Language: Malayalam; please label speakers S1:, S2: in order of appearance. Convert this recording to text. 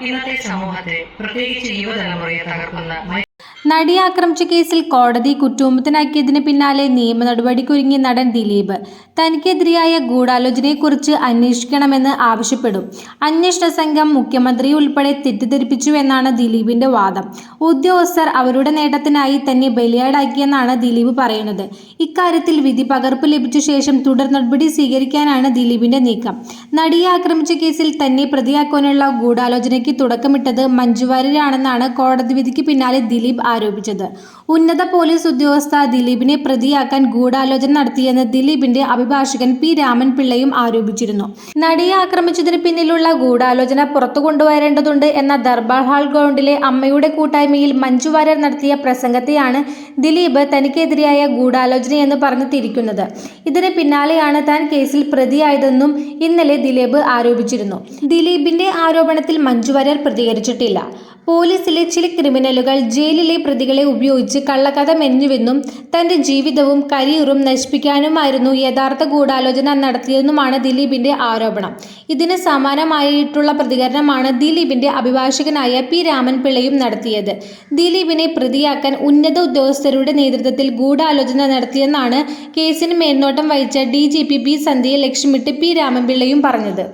S1: ഇന്നത്തെ സമൂഹത്തെ പ്രത്യേകിച്ച് യുവതലമുറയെ തകർക്കുന്ന
S2: നടിയെ ആക്രമിച്ച കേസിൽ കോടതി കുറ്റൂമത്തിനാക്കിയതിന് പിന്നാലെ നിയമ നടപടിക്കൊരുങ്ങിയ നടൻ ദിലീപ്. തനിക്കെതിരെയായ ഗൂഢാലോചനയെക്കുറിച്ച് അന്വേഷിക്കണമെന്ന് ആവശ്യപ്പെടും. അന്വേഷണ സംഘം മുഖ്യമന്ത്രി ഉൾപ്പെടെ തെറ്റിദ്ധരിപ്പിച്ചുവെന്നാണ് ദിലീപിന്റെ വാദം. ഉദ്യോഗസ്ഥർ അവരുടെ നേട്ടത്തിനായി തന്നെ ബലിയാടാക്കിയെന്നാണ് ദിലീപ് പറയുന്നത്. ഇക്കാര്യത്തിൽ വിധി പകർപ്പ് ലഭിച്ച ശേഷം തുടർ നടപടി സ്വീകരിക്കാനാണ് ദിലീപിന്റെ നീക്കം. നടിയെ ആക്രമിച്ച കേസിൽ തന്നെ പ്രതിയാക്കാനുള്ള ഗൂഢാലോചനയ്ക്ക് തുടക്കമിട്ടത് മഞ്ജുവാര്യരാണെന്നാണ് കോടതി വിധിക്ക് പിന്നാലെ ദിലീപ് ആരോപിച്ചത്. ഉന്നത പോലീസ് ഉദ്യോഗസ്ഥ ദിലീപിനെ പ്രതിയാക്കാൻ ഗൂഢാലോചന നടത്തിയെന്ന് ദിലീപിന്റെ അഭിഭാഷകൻ പി രാമൻ പിള്ളയും ആരോപിച്ചിരുന്നു. നടിയെ ആക്രമിച്ചതിന് പിന്നിലുള്ള ഗൂഢാലോചന പുറത്തു കൊണ്ടുവരേണ്ടതുണ്ട് എന്ന ദർബാർ ഹാൾ ഗ്രൗണ്ടിലെ അമ്മയുടെ കൂട്ടായ്മയിൽ മഞ്ജു വാര്യർ നടത്തിയ പ്രസംഗത്തെയാണ് ദിലീപ് തനിക്കെതിരെയായ ഗൂഢാലോചനയെന്ന് പറഞ്ഞു തിരിക്കുന്നത്. ഇതിന് പിന്നാലെയാണ് താൻ കേസിൽ പ്രതിയായതെന്നും ഇന്നലെ ദിലീപ് ആരോപിച്ചിരുന്നു. ദിലീപിന്റെ ആരോപണത്തിൽ മഞ്ജു വാര്യർ പ്രതികരിച്ചിട്ടില്ല. പോലീസിലെ ചില ക്രിമിനലുകൾ ജയിലിലെ പ്രതികളെ ഉപയോഗിച്ച് കള്ളക്കഥ മെഞ്ഞുവെന്നും തന്റെ ജീവിതവും കരിയറും നശിപ്പിക്കാനുമായിരുന്നു യഥാർത്ഥ ഗൂഢാലോചന നടത്തിയതെന്നുമാണ് ദിലീപിന്റെ ആരോപണം. ഇതിന് സമാനമായിട്ടുള്ള പ്രതികരണമാണ് ദിലീപിന്റെ അഭിഭാഷകനായ പി രാമൻപിള്ളയും നടത്തിയത്. ദിലീപിനെ പ്രതിയാക്കാൻ ഉന്നത ഉദ്യോഗസ്ഥരുടെ നേതൃത്വത്തിൽ ഗൂഢാലോചന നടത്തിയെന്നാണ് കേസിന് മേൽനോട്ടം വഹിച്ച ഡി ജി പി ബി സന്ധ്യയെ ലക്ഷ്യമിട്ട് പി രാമൻപിള്ളയും പറഞ്ഞത്.